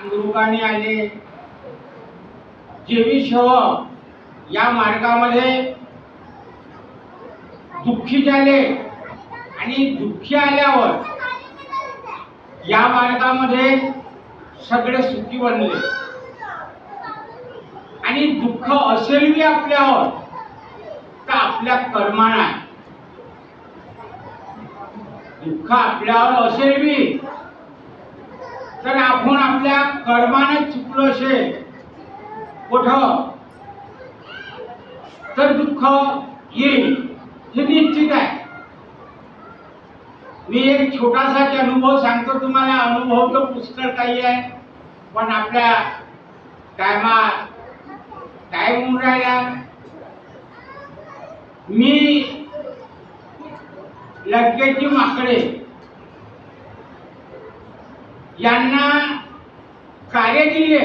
अंगरुगाने आले. जेवी शव या मार्गामध्ये दुःखी झाले. आणि दुःखी आल्यावर या मार्गामध्ये सगळे सुखी बनले. आणि दुःख असेल बी आपल्यावर तर आपल्या कर्माना आहे. दुःख आपल्यावर असेल बी तर आपण आपल्या कर्माने चुकलो शे. कुठं? तर दुःख येईल हे निश्चित आहे. मी एक छोटासा अनुभव सांगतो तुम्हाला. अनुभव तर पुष्कळ काही आहे पण आपल्या टायमा टाईम होऊन राहिला. मी लग्गेची माकडे यांना कार्य दिले.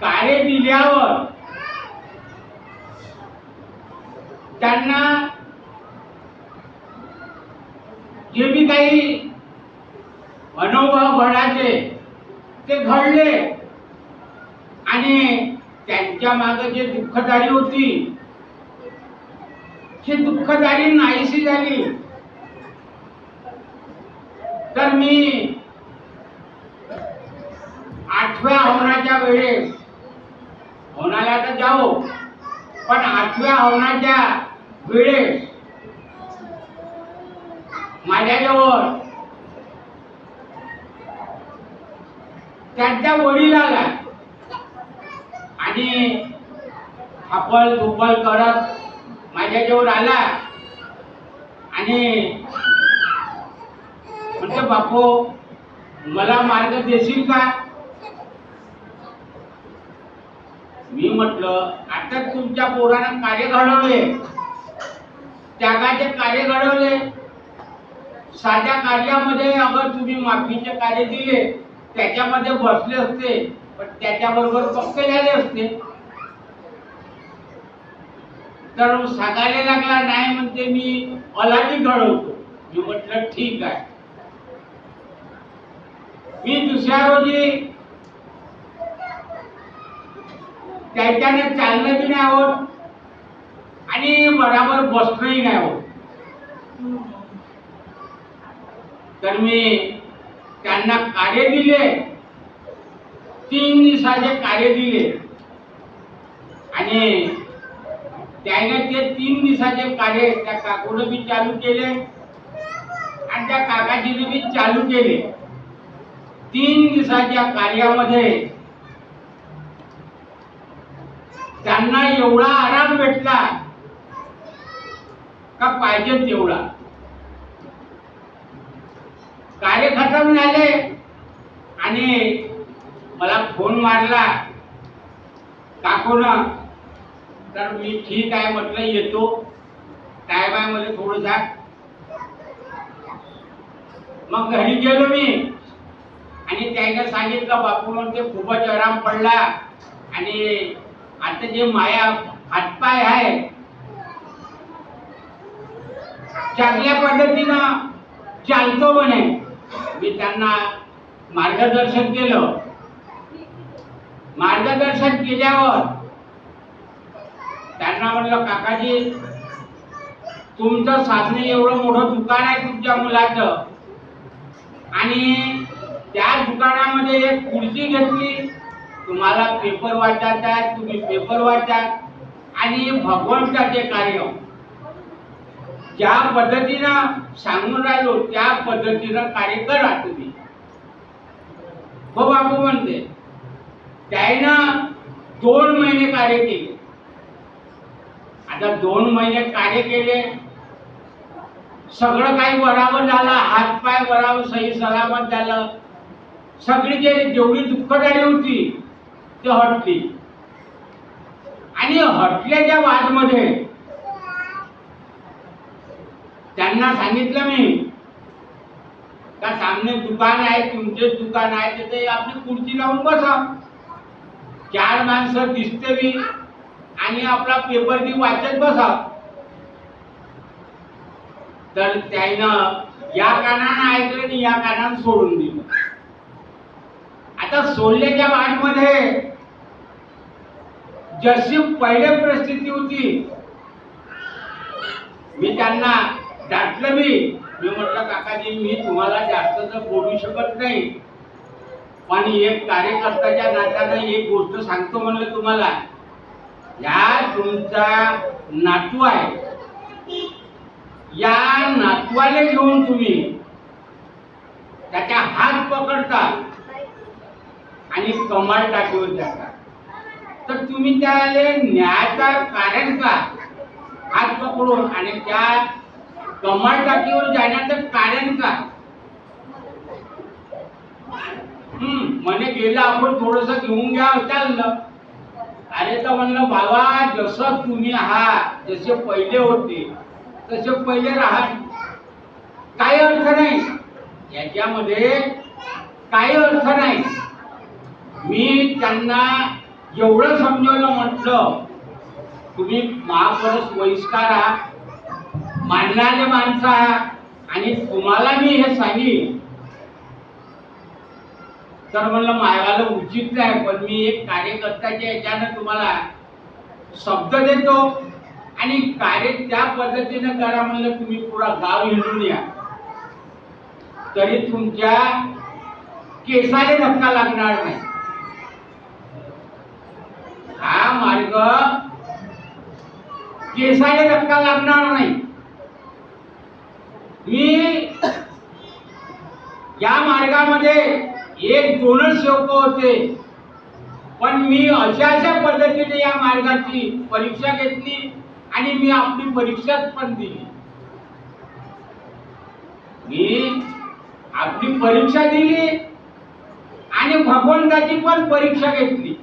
कार्य दिल्यावर त्यांना जे बी काही अनुभव घडायचे ते घडले. आणि त्यांच्या मागे जे दुःखदारी होती ही दुःखदारी नाहीशी झाली. तर मी आठव्या हवनाच्या वेळेस होणाला तर जाऊ पण आठव्या हवनाच्या वेळेस माझ्याजवळ त्यांच्या वडिलाला आणि हपल दुपल करत माझ्याजवळ आला आणि बापू मला मार्ग देशील का? मी म्हटलं आता तुमच्या पोरानं कार्य घडवले त्यागाचे कार्य घडवले साध्या कार्यामध्ये अगर तुम्ही माफीचे कार्य दिले त्याच्यामध्ये बसले असते पण त्याच्याबरोबर पक्के झाले असते. तर सांगायला लागला नाही म्हणते मी अलादी घडवतो. मी म्हटलं ठीक आहे. मी दुसऱ्या रोजी त्याच्याने चालणं बी नाही आहोत आणि बराबर बसणंही नाही आहोत तर मी त्यांना कार्य दिले. तीन दिवसाचे कार्य दिले. आणि त्याने ते तीन दिवसाचे कार्य त्या काकूनं बी चालू केले. आणि त्या काकाजीने बी चालू केले. तीन दिवसाच्या कार्यामध्ये त्यांना एवढा आराम भेटला का पाहिजे तेवढा? कार्य खतम झाले आणि मला फोन मारला काकून तर मी ठीक आहे म्हटलं येतो. टायमामध्ये आहे मला थोडंसा मग घरी गेलो मी. आणि त्याने सांगितलं बापू ते खूपच आराम पडला. आणि आता जे माया हातपाय आहे चांगल्या पद्धतीनं चालतो म्हणे. मी त्यांना मार्गदर्शन केलं. मार्गदर्शन केल्यावर त्यांना म्हणलं काकाजी तुमचं साधने एवढं मोठं दुकान आहे तुमच्या मुलाचं. आणि त्या दुकानामध्ये एक खुर्ची घेतली. तुम्हाला पेपर वाचायचा आहे तुम्ही पेपर वाचा आणि भगवंताचे कार्य. ज्या पद्धतीनं सांगून राहिलो त्या पद्धतीनं कार्य करा तुम्ही. हो बापू म्हणते. त्यानं दोन महिने कार्य केले. आता दोन महिने कार्य केले. सगळं काही बराबर झालं हातपाय बराबर सही सलामत झालं. सगळी जे जेवढी दुःखदारी होती ते हटली. आणि हटल्याच्या वादमध्ये त्यांना सांगितलं मी का सामने दुकान आहे तुमचे दुकान आहे तिथे आपली खुर्ची लावून बसा. चार माणसं दिसते बी आणि आपला पेपर बी वाचत बसा. तर त्यानं या कानानं ऐकलं आणि या कानानं सोडून दिलं. आता सोडल्याच्या वाटमध्ये जशी पहिले परिस्थिती होती मी त्यांना डाटलं मी. मी म्हटलं काकाजी मी तुम्हाला जास्त तर बोलू शकत नाही. पण एक कार्यकर्त्याच्या नात्यानं एक गोष्ट सांगतो म्हणलं तुम्हाला. या तुमचा नातू आहे. या नातवाले घेऊन तुम्ही त्याच्या हात पकडता. आणि कमाल टाकीवर जाता तर तुम्ही त्याला न्यायाचा कारण का? हात पकडून आणि त्या कमाल टाकीवर जाण्याचं कारण का? हम्म म्हणे गेलं आपण थोडस घेऊन घ्या चाललं अरे तर म्हणलं बाबा जसं तुम्ही आहात जसे पहिले होते तसे पहिले राहा काही अर्थ नाही. याच्यामध्ये काही अर्थ नाही. मी त्यांना एवढं समजवलं म्हटलं तुम्ही महापरस बहिष्कार आहात मानणारे माणसं आहात आणि तुम्हाला मी हे सांगेन. तर म्हणलं मायवाला उचित नाही पण मी एक कार्यकर्त्याच्या याच्यानं तुम्हाला शब्द देतो आणि कार्य त्या पद्धतीनं करा म्हणलं तुम्ही पुरा गाव हिंडून या. तरी तुमच्या केसाने धक्का लागणार नाही. हा मार्ग केसाने धक्का लागणार नाही. मी या मार्गामध्ये एक दोनच सेवक होते. पण मी अशा अशा पद्धतीने या मार्गाची परीक्षा घेतली आणि मी आपली परीक्षाच पण दिली. मी आपली परीक्षा दिली आणि भगवंताची पण परीक्षा घेतली.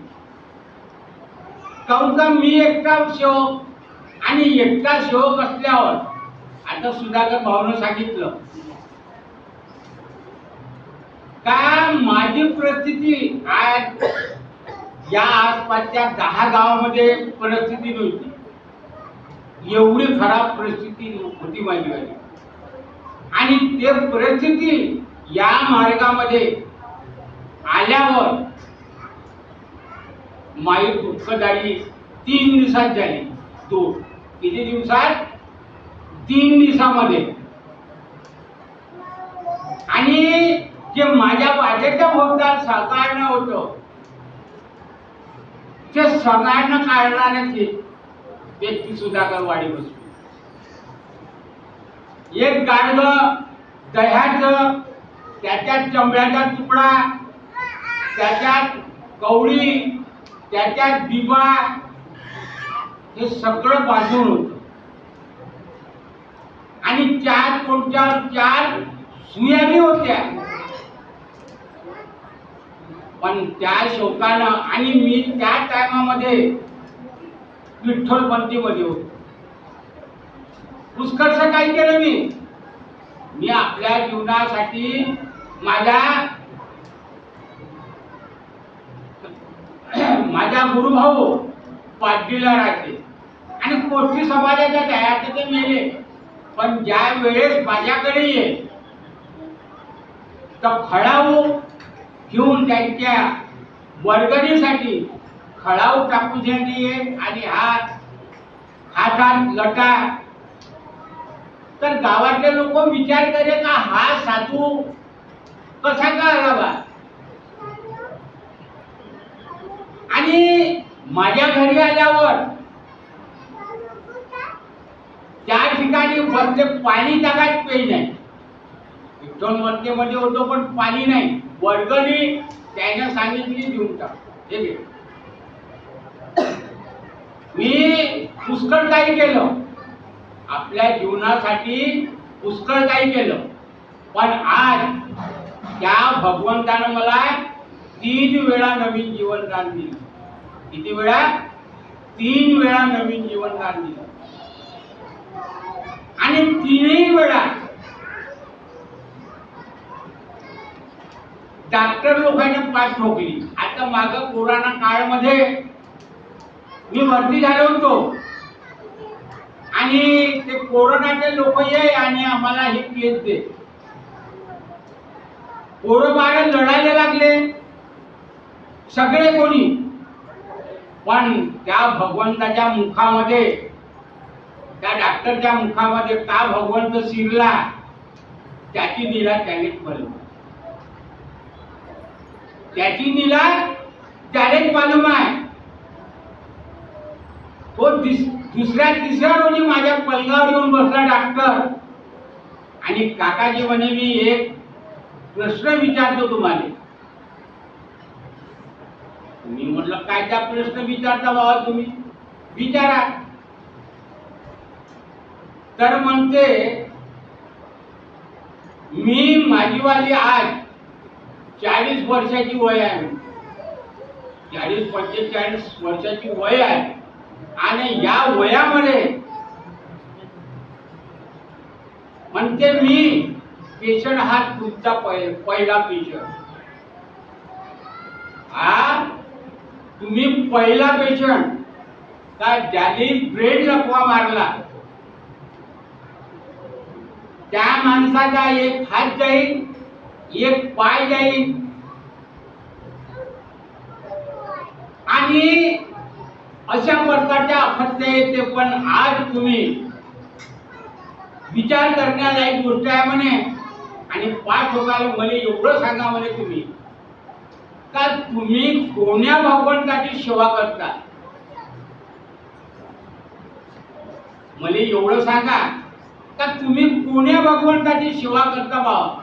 समजा का मी एकटा सेवक आणि एकटा सेवक असल्यावर आता सुधाकर भाऊनं सांगितलं. का माझी परिस्थिती आज या आसपासच्या दहा गावामध्ये परिस्थिती नव्हती. एवढी खराब परिस्थिती होती माझी वाली आणि ते परिस्थिती या मार्गामध्ये आल्यावर माई दुःखदारी तीन दिवसात झाली. तो किती दिवसात? तीन दिवसामध्ये. आणि जे माझ्या बाजेच्या भोवतात सगळ्यांना होतं ते सगळ्यांना काढणाऱ्याची व्यक्ती सुधाकर वाडी बसली. एक गाडग दह्याचं त्याच्यात चमड्याचा तुकडा त्याच्यात कवळी त्याच्यात दिवा हे सगळं बाजून होत. आणि चार कोणत्या चार सुयाबी होत्या. पण त्या शोकानं आणि मी त्या टायमामध्ये विठ्ठल पंथीमध्ये होतो. पुष्कळसं काय केलं मी. मी आपल्या जीवनासाठी माझ्या माझा गुरुभाऊ पाचवीला राहते. आणि कोष्टी समाजाच्या तयार ते मेले. पण ज्या वेळेस माझ्याकडे ये तर खळाऊ घेऊन त्यांच्या वर्गणीसाठी खळाऊ टाकूसाठी ये आणि हात हातात लटा. तर गावातले लोक विचार करे का हा साधू कसा का आला आणि माझ्या घरी आल्यावर त्या ठिकाणी वरचे पाणी टाकायच पेय नाही. विठ्ठलमध्ये होतो पण पाणी नाही. वर्गणी त्याने सांगितली देऊन टाक. मी पुष्कळ काही केलं. आपल्या जीवनासाठी पुष्कळ काही केलं. पण आज त्या भगवंतानं मला तीन वेळा नवीन जीवनदान दिलं. किती वेळा? तीन वेळा नवीन जीवनदान दिलं. आणि तीनही वेळा डॉक्टर लोकांनी पाठ ठोकली. आता माग कोरोना काळमध्ये मी भरती झालो होतो. आणि ते कोरोनाचे लोक ये आणि आम्हाला हे केस दे. पोरं बाहेर लढायला लागले. सगळे कोणी पण त्या भगवंताच्या मुखामध्ये त्या डॉक्टरच्या मुखामध्ये का भगवंत शिरला त्याची निला त्यानेच मालूम त्याची निला त्यानेच मालूम आहे. तो दिस- दुसऱ्या तिसऱ्या रोजी माझ्या पलंगावर येऊन बसला डॉक्टर. आणि काकाजी म्हणे मी एक प्रश्न विचारतो तुम्हाला. मी म्हटलं काय त्या प्रश्न विचारता बाबा तुम्ही? विचारा. तर म्हणते मी माझीवाली आज चाळीस वर्षाची वय आहे. चाळीस पंचेचाळीस वर्षाची वय आहे. आणि या वयामध्ये म्हणते मी पेशंट हा तुमचा पहिला पेशंट हा तुम्ही पहिला पेशंट का ज्याने ब्रेड लपवा मारला. त्या माणसाचा एक हात जाईल एक पाय जाईल. आणि अशा प्रकारच्या अपत्य येते पण आज तुम्ही विचार करण्यालायक गोष्ट आहे म्हणे. आणि पाच लोकांना म्हणे एवढं सांगा म्हणे तुम्ही. का तुम्ही कोण्या भगवंताची सेवा करता? मला एवढं सांगा का तुम्ही कोण्या भगवंताची सेवा करता बा?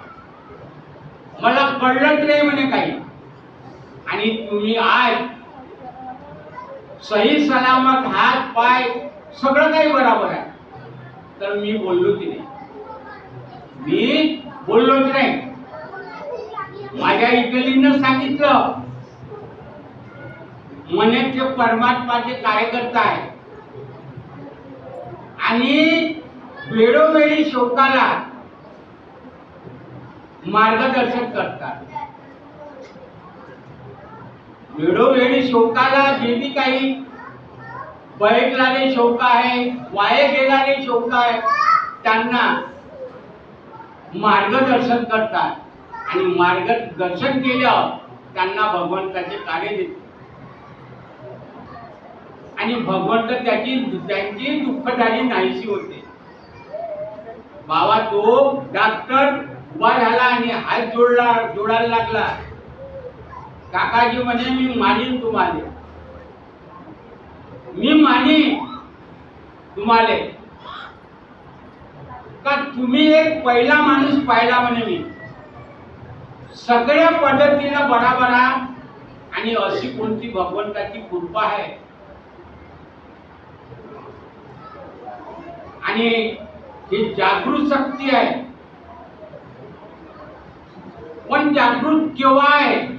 मला कळलंच नाही म्हणे काही. आणि तुम्ही आज सही सलामत हात पाय सगळं काही बरोबर आहे. तर मी बोललो की नाही. मी बोललोच नाही. माझ्या इटलीनं सांगितलं म्हणे ते परमात्माचे कार्यकर्ता आहे आणि वेळोवेळी शोकाला मार्गदर्शन करतात. वेळोवेळी शोकाला जे बी काही बैठलाले शोक आहे वाये गेणारे शोक आहे त्यांना मार्गदर्शन करतात. आणि मार्गदर्शन केल्यावर त्यांना भगवंताचे कार्य देते आणि भगवंत त्याची त्यांची दुःखदारी नाहीशी होते. बाबा तो डॉक्टर उभा झाला आणि हात जोडला जोडायला लागला. काकाजी म्हणे मी मानीन तुम्हाला. मी मानी तुम्हाला. का तुम्ही एक पहिला माणूस पाहिला म्हणे मी? सगळ्या पद्धतीनं बराबरा आणि अशी कोणती भगवंताची कृपा आहे? आणि ही जागृत शक्ती आहे. पण जागृत केव्हा आहे?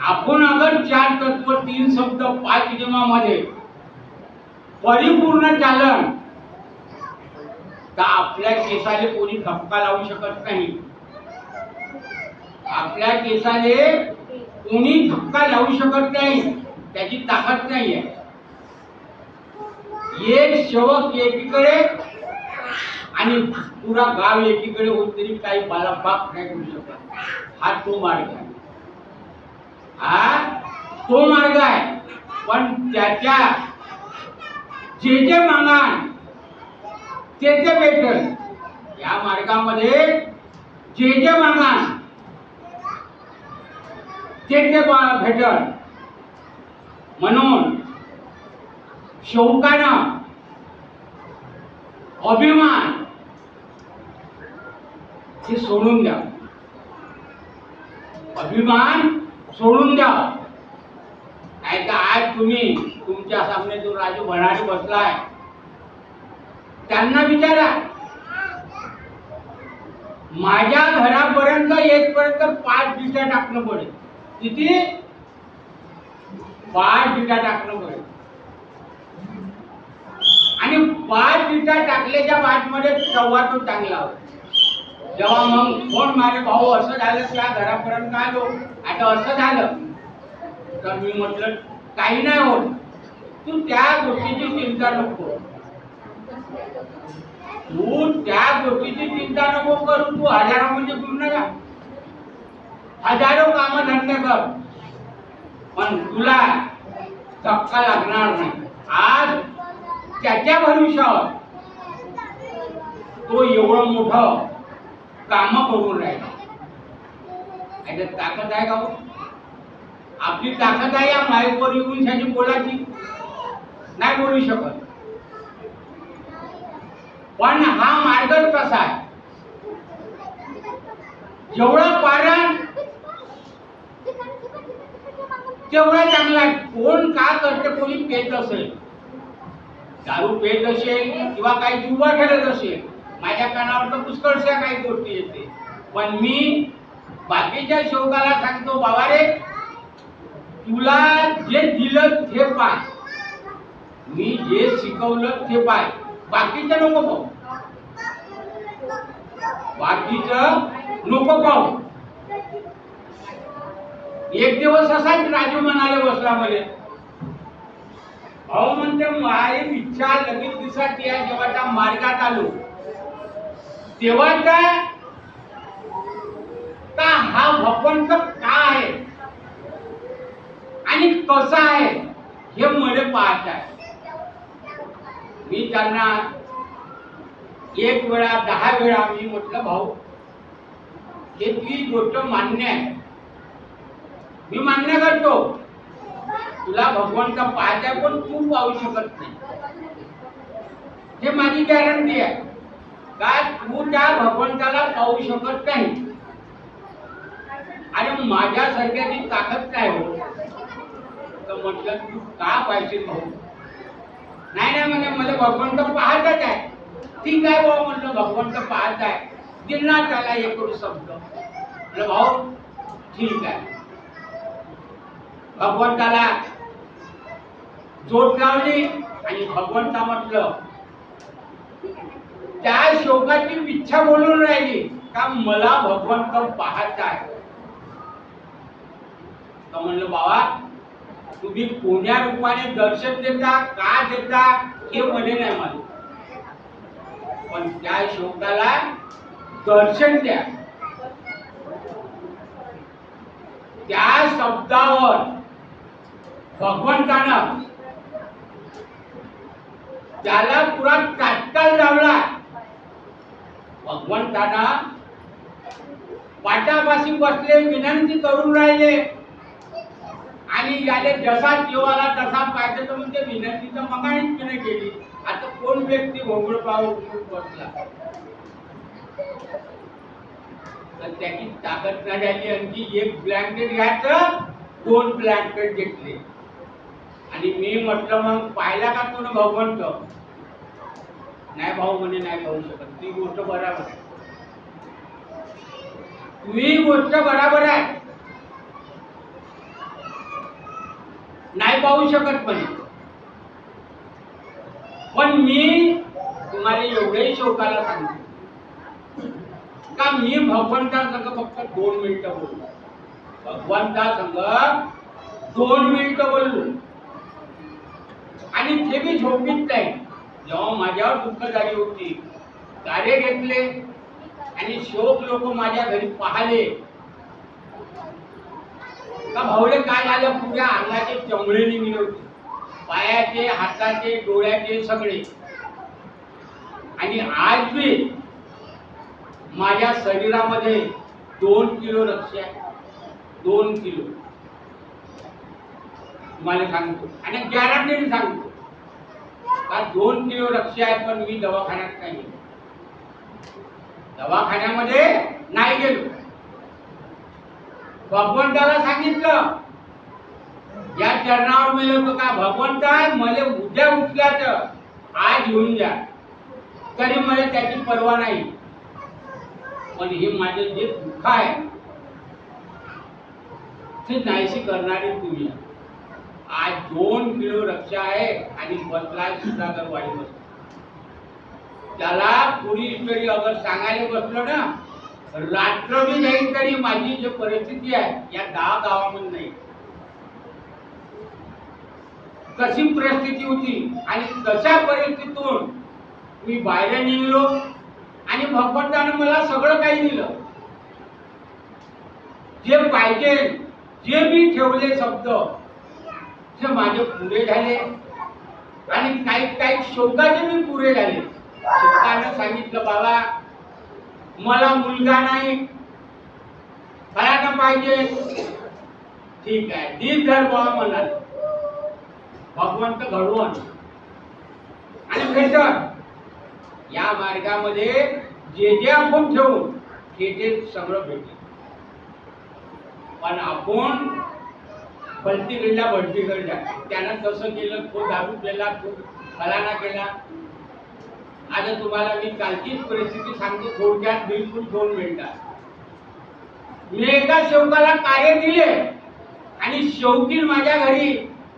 आपण अगर चार तत्व तीन शब्द पाच नियमामध्ये परिपूर्ण चालन तर आपल्या केसाले कोणी धक्का लावू शकत नाही. आपल्या केसाने कोणी धक्का लावू शकत नाही त्याची ताकद नाही आहे. एक शवक एकीकडे आणि पुरा गाव एकीकडे होत तरी काही बालाबाग नाही करू शकत. हा तो मार्ग आहे. हा तो मार्ग आहे. पण त्याच्या जे जे मागान ते ते भेटल या मार्गामध्ये जे जे मागान ते ते भेटल. म्हणून शौकानं अभिमान हे सोडून द्या. अभिमान सोडून द्या. नाही तर आज तुम्ही तुमच्या सामने जो राजू भरारी बसलाय. त्यांना विचारा. माझ्या घरापर्यंत येतपर्यंत पाच बिटा टाकणं पडेल. किती? पाच बिटा टाकणं पडेल आणि पाच बिटा टाकल्याच्या बाटमध्ये चव्हा तो चांगला जेव्हा मग कोण मारे भाऊ असं झालं त्या घरापर्यंत आलो. आता असं झालं. तर मी म्हटलं काही नाही होत. तू त्या गोष्टीची चिंता नको. तू त्या गोष्टीची चिंता नको करू. तू हजारामध्ये म्हणजे पूर्ण जा. हजारो काम धंदे कर. पण तुला धक्का लागणार नाही. आज त्याच्या भविष्यावर तो एवढं मोठं काम करून राहिला. याच्यात ताकद आहे का हो? आपली ताकद आहे या माईकवर येऊन त्याची बोलायची नाही बोलू शकत. पण हा मार्ग कसा आहे? जेवढं पारण तेवढा चांगला आहे. कोण का करते कोणी पेत असेल? दारू पेत असेल किंवा काही जुवा खेळत असेल माझ्या कानावर तर पुष्कळशा काही गोष्टी येते. पण मी बाकीच्या शोकाला सांगतो बाबा रे तुला जे दिलं ते पाय. मी जे शिकवलं ते पाय. बाकीचं नको पाहू. बाकीचं नको पाहू. एक दिवस असाच राजू म्हणाले बसला मध्ये अहो म्हणते माझी इच्छा लगेच दिसत या जेव्हा त्या मार्गात आलो. तेव्हा काय का हा भपंत का आहे? आणि कसा आहे? हे मला पाहत आहे. मी त्यांना एक वेळा दहा वेळा मी म्हटलं भाऊ हे ती गोष्ट मान्य आहे. मी मान्य करतो. तुला भगवंत पाहता पण तू पाहू शकत नाही. हे माझी गॅरंटी आहे. का तू त्या भगवंताला पाहू शकत नाही? आणि माझ्यासारख्याची ताकद काय हो? तर म्हटलं तू का पाहिजे भाऊ? नाही नाही म्हणे मला भगवंत पाहतच आहे. ठीक आहे भाऊ म्हटलं भगवंत पाहत आहे. दिला त्याला एक शब्द. म्हटलं भाऊ ठीक आहे. भगवंताला जोड लावली आणि भगवंता म्हटलं त्या शोकाची इच्छा बोलून राहिली का मला भगवंत पाहत आहे? म्हणलं बाबा तुम्ही कोण्या रूपाने दर्शन देता का देता हे म्हणे नाही मला. पण त्या शोकाला दर्शन द्या. त्या शब्दावर भगवंतानं त्याला पुरा तात्काळ लावला. भगवंताना पाटापाशी बसले विनंती करून राहिले. आणि याले जसा जीवाला तसा पाहिजे तर म्हणजे विनंती तर मगाणीच तिने केली. आता कोण व्यक्ती भोंगळ पाव बसला? तर त्याची ताकद नाही झाली आणखी एक ब्लँकेट घ्यायचं दोन ब्लँकेट घेतले. आणि मी म्हटलं मग पाहिला का तू भगवंत नाही भाऊ म्हणे नाही पाहू शकत. ती गोष्ट बराबर आहे. ही गोष्ट बराबर आहे. नाही पाहू शकत म्हणे. पण मी तुम्हाला एवढंही शोकाला सांगतो का मी भगवंतासंग फक्त दोन मिनिटं बोललो. भगवंतासंग दोन मिनिटं बोललो. आणि ते मी झोपीत नाही. जेव्हा माझ्यावर दुःख झाली होती कार्य घेतले आणि शोक लोक माझ्या घरी पाहिले. का भाऊले काय झालं? पुऱ्या अंगाचे चमळे निघले होते. पायाचे हाताचे डोळ्याचे सगळे. आणि आज मी माझ्या शरीरामध्ये दोन किलो रक्ष आहे. दोन किलो. तुम्हाला सांगतो. आणि गॅरंटीने सांगतो. का दोन किलो रक्षी आहे पण मी दवाखान्यात नाही दवाखान्यामध्ये नाही गेलो. भगवंताला सांगितलं या चरणावर मी लोक का? भगवंता मला उद्या उठल्याच आज घेऊन द्या तरी मला त्याची पर्वा नाही. पण हे माझे जे दुःख आहे ते नाहीशी करणारे तुम्ही आहे. आज दोन किलो रक्षा आहे आणि बसला सुधाकर वाडी बस त्याला पोलीस ईश्वरी अगर सांगायला बसलो ना रात्र मी जाईल तरी माझी जी परिस्थिती आहे या दहा गावामध्ये नाही. कशी परिस्थिती होती आणि तशा परिस्थितीतून मी बाहेर निघलो आणि भगवंतानं मला सगळं काही दिलं. जे पाहिजे जे मी ठेवले शब्द जे माझे पुरे झाले. आणि काही काही शोकाचे मी पुरे झाले. शोकानं सांगितलं बाबा मला मुलगा नाही. फळानं पाहिजे. ठीक आहे दी धर बाबा मला भगवंत घडवण आणि. भेटत या मार्गामध्ये जे जे आपण ठेवू ते ते सगळं भेटेल. पण आपण भलती गेला भलती त्यानं तसं केलं तो दारू केला तो फलाना केला. आता तुम्हाला मी कालचीच परिस्थिती सांगतो थोडक्यात बिलकुल दोन मिनिटात मी एका शेवकाला कार्य दिले आणि शेवटी माझ्या घरी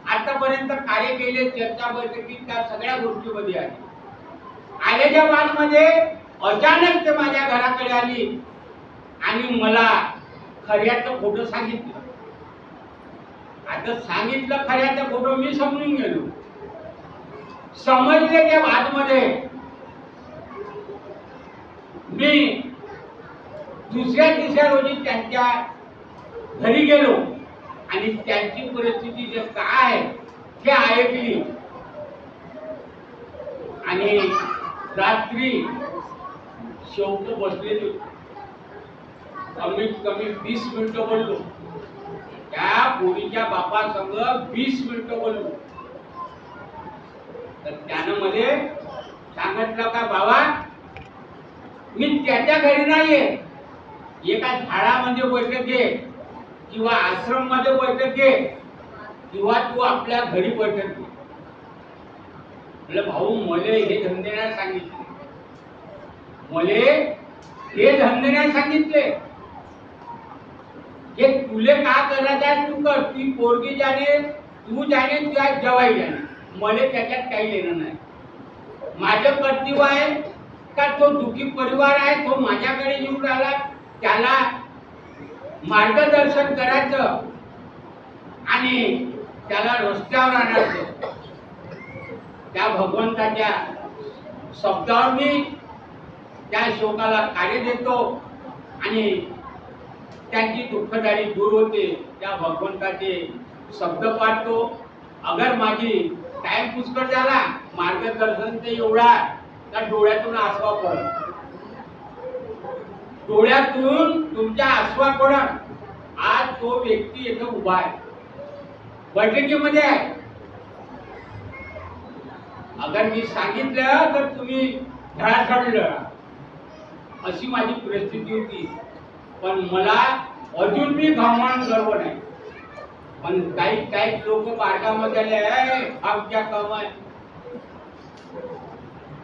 आतापर्यंत कार्य केले चर्चा बैठकीत त्या सगळ्या गोष्टीमध्ये आली. आल्याच्या वादमध्ये अचानक ते माझ्या घराकडे आली आणि मला खऱ्याचं खोटं सांगितलं. आता सांगितलं खऱ्याचं खोटं मी समजून गेलो. समजले त्या आतमध्ये मी दुसऱ्या तिसऱ्या रोजी त्यांच्या घरी गेलो. आणि त्यांची परिस्थिती जे काय आहे ते ऐकली. आणि रात्री शेवट बसलेली. कमीत कमी वीस मिनिटं बोललो. त्या पोरीच्या बापासंग वीस मिनिट बोललो तर त्यानं मध्ये सांगितलं का बाबा मी त्याच्या घरी नाहीये. एका झाडामध्ये बैठक घे किंवा आश्रममध्ये बैठक घे किंवा तू आपल्या घरी बैठक घे. म्हटलं भाऊ मले हे धंदे नाही सांगितले. मले हे धंदे नाही सांगितले. हे तुले का करत आहे? तू कर ती पोरगी जाणे तू जाणे तुझ्या जवाई जाणे मले त्याच्यात काही लेणं नाही. माझं कर्तव्य आहे का तो दुखी परिवार आहे तो माझ्याकडे येऊन राहिला त्याला मार्गदर्शन करायचं आणि त्याला रस्त्यावर आणायचं. त्या भगवंताच्या शब्दावर मी त्या शोकाला कार्य देतो आणि त्यांची दुःखदारी दूर होते. त्या भगवंताचे शब्द पाठतो. अगर माझी टाइम पुष्कळ झाला मार्गदर्शन ते एवढा तर डोळ्यातून आसवा पडत डोळ्यातून तुमच्या आसवा पडत आज तो व्यक्ती येथे उभा आहे. बैठकीमध्ये आहे. अगर मी सांगितलं तर तुम्ही धडाधडलं अशी माझी परिस्थिती होती. पण मला अजून मी घामान गर्व नाही. पण काही काही लोक पार्कामध्ये आले आमच्या क्या कम आहे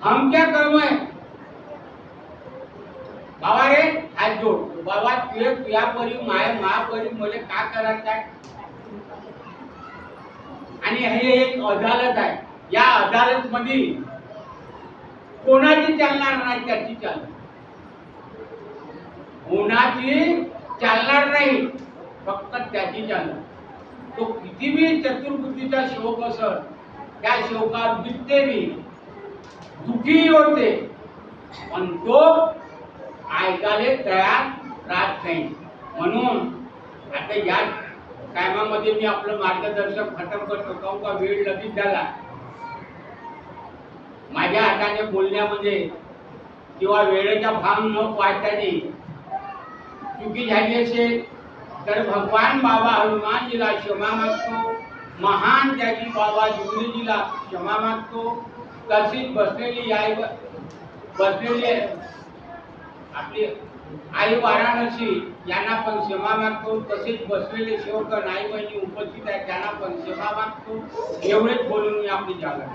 आमच्या क्या कम आहे बाबा रे हात जोड. बाबा तुझे तुया परी माय मा परी मले का करायचं आहे आणि हे एक अदालत आहे. या अदालत मध्ये कोणाची चालणार नाही त्याची चालणार. कोणाची चालणार नाही फक्त त्याची चालणार. तो किती बी चतुर्बुद्धीचा शोक असत त्या शोकात बिकते मी दुखी होते. पण तो ऐकायला तयार राहत नाही. म्हणून आता या टायमामध्ये मी आपलं मार्गदर्शक खतम करतो. काहून का वेळ लगेच झाला? माझ्या हाताने बोलण्यामध्ये किंवा वेळेचा भाग न पाहताने चुकी झाली असेल तर भगवान बाबा हनुमानजीला क्षमा मागतो महान त्याची बाबा जुगलीजीला क्षमा मागतो तशीच बसलेली आई बसलेली आपली आई वाराणसी यांना पण क्षमा मागतो तसेच बसलेले शेवट आई बहिणी उपस्थित आहेत त्यांना पण क्षमा मागतो एवढेच बोलून मी आपली जागा